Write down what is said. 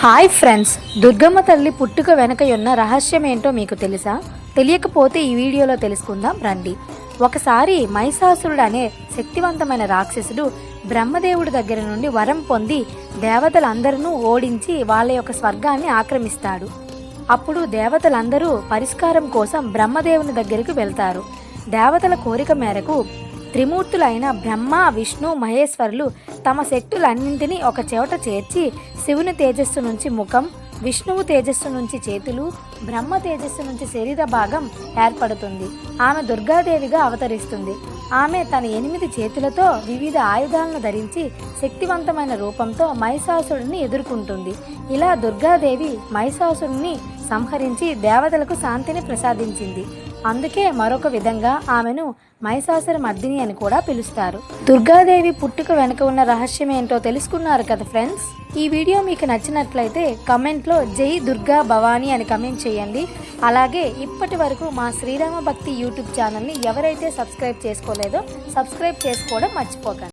Hi friends Durgamma తల్లి పుట్టుక వెనక ఉన్న రహస్యం ఏంటో మీకు తెలుసా? తెలియకపోతే ఈ వీడియోలో తెలుసుకుందాం రండి. ఒకసారి మహిషాసురుడు అనే శక్తివంతమైన రాక్షసుడు బ్రహ్మదేవుడి దగ్గర నుండి వరం పొంది దేవతలందరినూ ఓడించి వాళ్ళ యొక్క స్వర్గాన్ని ఆక్రమిస్తాడు. అప్పుడు దేవతలందరూ పరిష్కారం కోసం బ్రహ్మదేవుని దగ్గరికి వెళ్తారు. దేవతల కోరిక మేరకు త్రిమూర్తులైన బ్రహ్మ విష్ణు మహేశ్వరులు తమ శక్తులన్నింటినీ ఒక చోట చేర్చి శివుని తేజస్సు నుంచి ముఖం విష్ణువు తేజస్సు నుంచి చేతులు బ్రహ్మ తేజస్సు నుంచి శరీర భాగం ఏర్పడుతుంది. ఆమె దుర్గాదేవిగా అవతరిస్తుంది. ఆమె తన ఎనిమిది చేతులతో వివిధ ఆయుధాలను ధరించి శక్తివంతమైన రూపంతో మహిషాసురుడిని ఎదుర్కొంటుంది. ఇలా దుర్గాదేవి మహిషాసురుడిని సంహరించి దేవతలకు శాంతిని ప్రసాదించింది. అందుకే మరొక విధంగా ఆమెను మహిషాసుర మర్దిని అని కూడా పిలుస్తారు. దుర్గాదేవి పుట్టుక వెనుక ఉన్న రహస్యం ఏంటో తెలుసుకున్నారు కదా ఫ్రెండ్స్? ఈ వీడియో మీకు నచ్చినట్లయితే కమెంట్లో జై దుర్గా భవానీ అని కమెంట్ చేయండి. అలాగే ఇప్పటి వరకు మా శ్రీరామ భక్తి యూట్యూబ్ ఛానల్ని ఎవరైతే సబ్స్క్రైబ్ చేసుకోలేదో సబ్స్క్రైబ్ చేసుకోవడం మర్చిపోకండి.